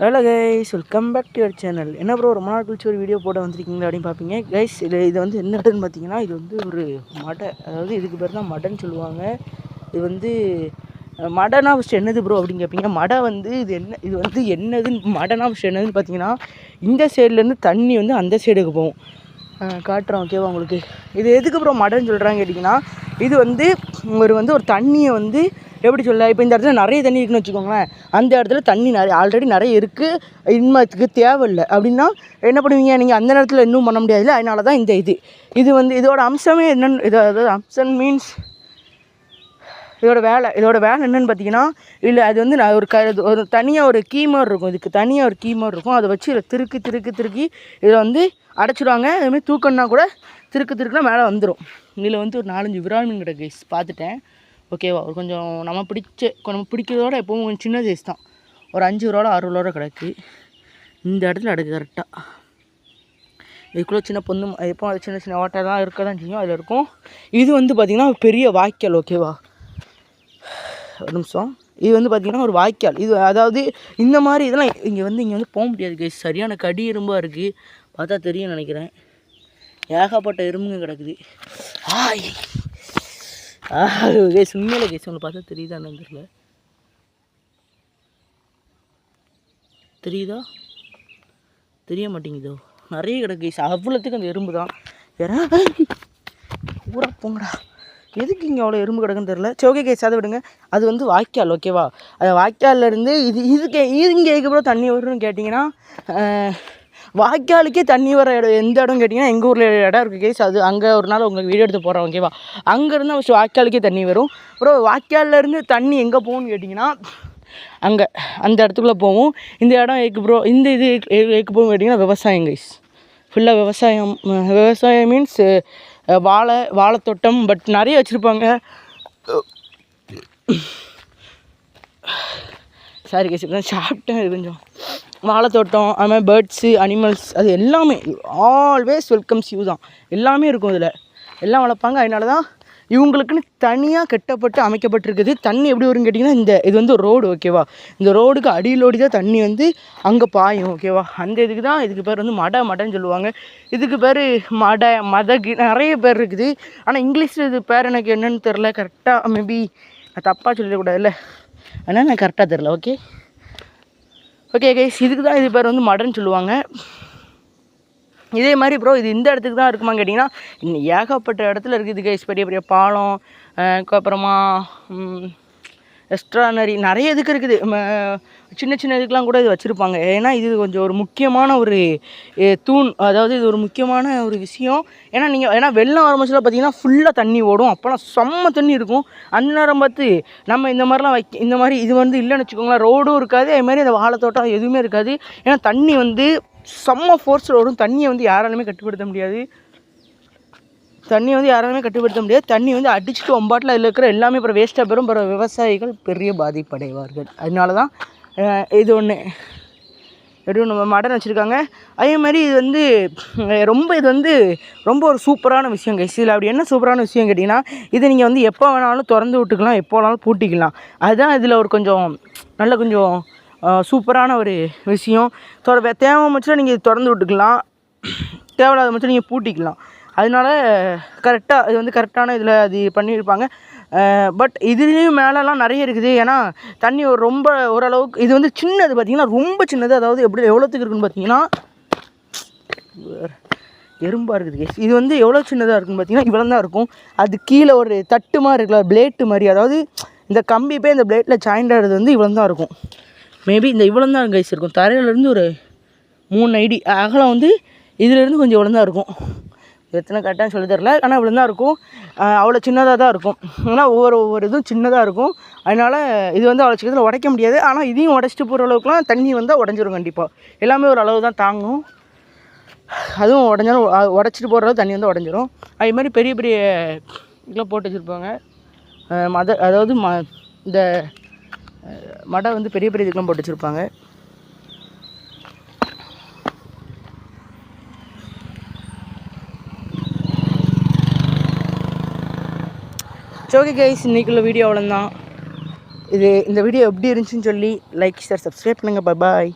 Hello guys welcome back to your channel என்ன bro ரொம்ப நாள் கழிச்சு ஒரு வீடியோ போட வந்திருக்கீங்களா அப்படின்னு பார்ப்பீங்க கைஸ் இது இது வந்து என்ன இடம்னு பார்த்தீங்கன்னா இது வந்து ஒரு மடை அதாவது இதுக்கு பேர் தான் மடன்னு சொல்லுவாங்க. இது வந்து மடனா ஃபஸ்ட்டு என்னது ப்ரோ அப்படின்னு கேட்பீங்க மடை வந்து இது என்ன இது வந்து என்னதுன்னு மடனா ஃபஸ்ட்டு என்னதுன்னு பார்த்தீங்கன்னா இந்த சைட்லேருந்து தண்ணி வந்து அந்த சைடுக்கு போகும். காட்டுறோம் ஓகேவா உங்களுக்கு. இது எதுக்கு அப்புறம் மடைன்னு சொல்கிறாங்க கேட்டிங்கன்னா இது வந்து ஒரு வந்து ஒரு தண்ணியை வந்து எப்படி சொல்ல இப்போ இந்த இடத்துல நிறைய தண்ணி இருக்குன்னு வச்சுக்கோங்களேன். அந்த இடத்துல தண்ணி நிறைய ஆல்ரெடி நிறைய இருக்குது இன்மத்துக்கு தேவையில்லை. அப்படின்னா என்ன பண்ணுவீங்க? நீங்கள் அந்த நேரத்தில் இன்னும் பண்ண முடியாதுல்ல அதனால தான் இந்த இது. இது வந்து இதோட அம்சமே என்னென்னு இது அதாவது அம்சம் மீன்ஸ் இதோட வேலை இதோட வேலை என்னென்னு பார்த்தீங்கன்னா இல்லை அது வந்து நான் ஒரு க இது ஒரு தனியாக ஒரு கீ மாதிரி இருக்கும். இதுக்கு தனியாக ஒரு கீ மாதிரி இருக்கும். அதை வச்சு இதில் திருக்கி திருக்கி திருக்கி இதில் வந்து அடைச்சிடுவாங்க. அதுமாதிரி தூக்கம்னா கூட திருக்கு திருக்குனா மேலே வந்துடும் இதில் வந்து ஒரு நாலஞ்சு விரால் மீன் கிடக்கு பார்த்துட்டேன். ஓகேவா ஒரு கொஞ்சம் நம்ம பிடிச்ச நம்ம பிடிக்கிறதோட எப்பவும் கொஞ்சம் சின்ன சைஸ் தான். ஒரு அஞ்சு ரூபா ஆறு ரூபா கிடக்கு. இந்த இடத்துல அடக்கு கரெக்டாக இதுக்குள்ளே சின்ன பொண்ணு எப்போ அது சின்ன சின்ன ஓட்டெல்லாம் இருக்க தான் செய்யும். அதில் இருக்கும். இது வந்து பார்த்திங்கன்னா பெரிய வாய்க்கால். ஓகேவா ஒரு நிமிஷம். இது வந்து பார்த்திங்கன்னா ஒரு வாய்க்கால். இது அதாவது இந்த மாதிரி இதெல்லாம் இங்கே வந்து இங்கே வந்து போக முடியாது கைஸ் சரியான கடி எறும்பாக இருக்குது பார்த்தா தெரியும் நினைக்கிறேன். ஏகப்பட்ட எறும்புங்க கிடக்குது. ஆய். கைஸ் உண்மையில கைஸ் உங்களை பார்த்தா தெரியுதா என்னன்னு தெரியல. தெரியுதா? தெரிய மாட்டேங்குதோ? நிறைய கிடக்கு கைஸ் அவ்வளோத்துக்கு அந்த எறும்பு தான் வேற ஊரா போங்கடா. எதுக்கு இங்கே அவ்வளோ எறும்பு கிடக்குன்னு தெரில சரி ஓகே கேஸ் அதை விடுங்க. அது வந்து வாய்க்கால் ஓகேவா அது வாய்க்கால்லேருந்து இது இதுக்கு இது இங்கே எதுக்கு தண்ணி வரும்னு கேட்டிங்கன்னா வாய்க்காலுக்கே தண்ணி வர இடம் எந்த இடம் கேட்டிங்கன்னா எங்கள் ஊரில் இடம் இருக்குது கேஸ் அது அங்கே ஒரு நாள் உங்களுக்கு வீடியோ எடுத்து போகிறோம் ஓகேவா அங்கேருந்து ஃபஸ்ட் வாய்க்காலுக்கே தண்ணி வரும். அப்புறம் வாய்க்கால்லேருந்து தண்ணி எங்கே போகும்னு கேட்டிங்கன்னா அங்கே அந்த இடத்துக்குள்ளே போவோம் இந்த இடம் எக்கு ப்ரோ இந்த இது ஏக்கு போகும் கேட்டிங்கன்னா விவசாயம் கைஸ் ஃபுல்லாக விவசாயம் விவசாயம் மீன்ஸ் வாழை வாழைத்தோட்டம் பட் நிறைய வச்சுருப்பாங்க. சாரி கேஸ் தான் சாப்பிட்டேன் இது கொஞ்சம். வாழைத்தோட்டம் அது மாதிரி பேர்ட்ஸு அனிமல்ஸ் அது எல்லாமே. ஆல்வேஸ் வெல்கம்ஸ் யூ தான். எல்லாமே இருக்கும் இதில். எல்லாம் வளர்ப்பாங்க அதனால தான் இவங்களுக்குன்னு தனியாக கட்டப்பட்டு அமைக்கப்பட்டிருக்குது. தண்ணி எப்படி வரும்னு கேட்டிங்கன்னா இந்த இது வந்து ரோடு ஓகேவா இந்த ரோடுக்கு அடியிலோடி தான் தண்ணி வந்து அங்கே பாயும் ஓகேவா அந்த இதுக்கு தான் இதுக்கு பேர் வந்து மட மடன்னு சொல்லுவாங்க. இதுக்கு பேர் மட மதகு நிறைய பேர் இருக்குது. ஆனால் இங்கிலீஷில் இது பேர் எனக்கு என்னன்னு தெரில கரெக்டாக மேபி தப்பாக சொல்லிடக்கூடாதுல்ல? ஆனால் நான் கரெக்டாக தெரில ஓகே ஓகே கைஸ் இதுக்கு தான் இது பேர் வந்து மடன்னு சொல்லுவாங்க. இதே மாதிரி ப்ரோ இது இந்த இடத்துக்கு தான் இருக்குமான்னு கேட்டிங்கன்னா இன்னும் ஏகப்பட்ட இடத்துல இருக்குது கைஸ் பெரிய பெரிய பாலம் அப்புறமா எக்ஸ்ட்ரானரி நிறைய இதுக்கு இருக்குது. ம, சின்ன சின்ன இதுக்கெலாம் கூட இது வச்சுருப்பாங்க. ஏன்னா இது கொஞ்சம் ஒரு முக்கியமான ஒரு தூண். அதாவது இது ஒரு முக்கியமான ஒரு விஷயம். ஏன்னா நீங்கள் ஏன்னா வெள்ளம் ஆரம்பிச்சில் பார்த்தீங்கன்னா ஃபுல்லாக தண்ணி ஓடும். அப்போலாம் செம்ம தண்ணி இருக்கும். அந்த நேரம் பார்த்து நம்ம இந்த மாதிரிலாம் வைக்க இந்த மாதிரி இது வந்து இல்லைன்னு வச்சுக்கோங்களேன் ரோடும் இருக்காது. அதே மாதிரி அந்த வாழைத்தோட்டம் எதுவுமே இருக்காது. ஏன்னா தண்ணி வந்து செம்ம ஃபோர்ஸில் வரும். தண்ணியை வந்து யாராலுமே கட்டுப்படுத்த முடியாது. தண்ணி வந்து யாராலுமே கட்டுப்படுத்த முடியாது. தண்ணி வந்து அடிச்சுட்டு ஒம்பாட்டில் அதில் இருக்கிற எல்லாமே அப்புறம் வேஸ்ட்டாக பெறும் அப்புறம் விவசாயிகள் பெரிய பாதிப்படைவார்கள். அதனால தான் இது ஒன்று எப்படி நம்ம மடன் வச்சுருக்காங்க. அதே மாதிரி இது வந்து ரொம்ப இது வந்து ரொம்ப ஒரு சூப்பரான விஷயம் கைஸ் இதில் அப்படி என்ன சூப்பரான விஷயம் கேட்டிங்கன்னா இதை நீங்கள் வந்து எப்போ வேணாலும் திறந்து விட்டுக்கலாம். எப்போ வேணாலும் பூட்டிக்கலாம். அதுதான் இதில் ஒரு கொஞ்சம் நல்ல கொஞ்சம் சூப்பரான ஒரு விஷயம். தொட தேவை மச்சும் நீங்கள் திறந்து விட்டுக்கலாம். தேவையில்லாத மட்டும் நீங்கள் பூட்டிக்கலாம். அதனால கரெக்டாக இது வந்து கரெக்டான இதில் அது பண்ணியிருப்பாங்க. பட் இதுலேயும் மேலெலாம் நிறைய இருக்குது. ஏன்னா தண்ணி ஒரு ரொம்ப ஓரளவுக்கு இது வந்து சின்னது பார்த்திங்கன்னா ரொம்ப சின்னது. அதாவது எப்படி எவ்வளோத்துக்கு இருக்குன்னு பார்த்தீங்கன்னா எறும்பாக இருக்குது கேஸ் இது வந்து எவ்வளோ சின்னதாக இருக்குன்னு பார்த்தீங்கன்னா இவ்வளோ தான் இருக்கும். அது கீழே ஒரு தட்டு மாதிரி இருக்கலாம் பிளேட்டு மாதிரி. அதாவது இந்த கம்பி போய் இந்த பிளேட்டில் ஜாயிண்ட் ஆகிறது வந்து இவ்வளோ தான் இருக்கும். மேபி இந்த இவ்வளோ தான் கைஸ் இருக்கும். தரையிலேருந்து ஒரு மூணு ஐடி அகலம் வந்து இதுலேருந்து கொஞ்சம் இவ்வளோ தான் இருக்கும். எத்தனை கரெக்டாக சொல்லி தரல ஆனால் இவ்வளோ தான் இருக்கும். அவ்வளோ சின்னதாக தான் இருக்கும். ஆனால் ஒவ்வொரு ஒவ்வொரு இதுவும் சின்னதாக இருக்கும். அதனால் இது வந்து அவ்வளோ சீக்கிரத்தில் உடைக்க முடியாது. ஆனால் இதையும் உடச்சிட்டு போகிற அளவுக்குலாம் தண்ணி வந்தால் உடஞ்சிரும் கண்டிப்பாக எல்லாமே ஒரு அளவு தான் தாங்கும். அதுவும் உடஞ்சாலும் உடச்சிட்டு போகிற அளவு தண்ணி வந்து உடஞ்சிரும். அதே மாதிரி பெரிய பெரிய இதெல்லாம் போட்டு வச்சுருப்பாங்க. மத அதாவது ம இந்த மடை வந்து பெரிய பெரிய இதுக்கெலாம் போட்டு வச்சுருப்பாங்க. ஓகே கைஸ் இன்றைக்குள்ள வீடியோ அவ்வளோதான் இது இந்த வீடியோ எப்படி இருந்துச்சுன்னு சொல்லி லைக் ஷேர் சப்ஸ்கிரைப் பண்ணுங்கள் பாய்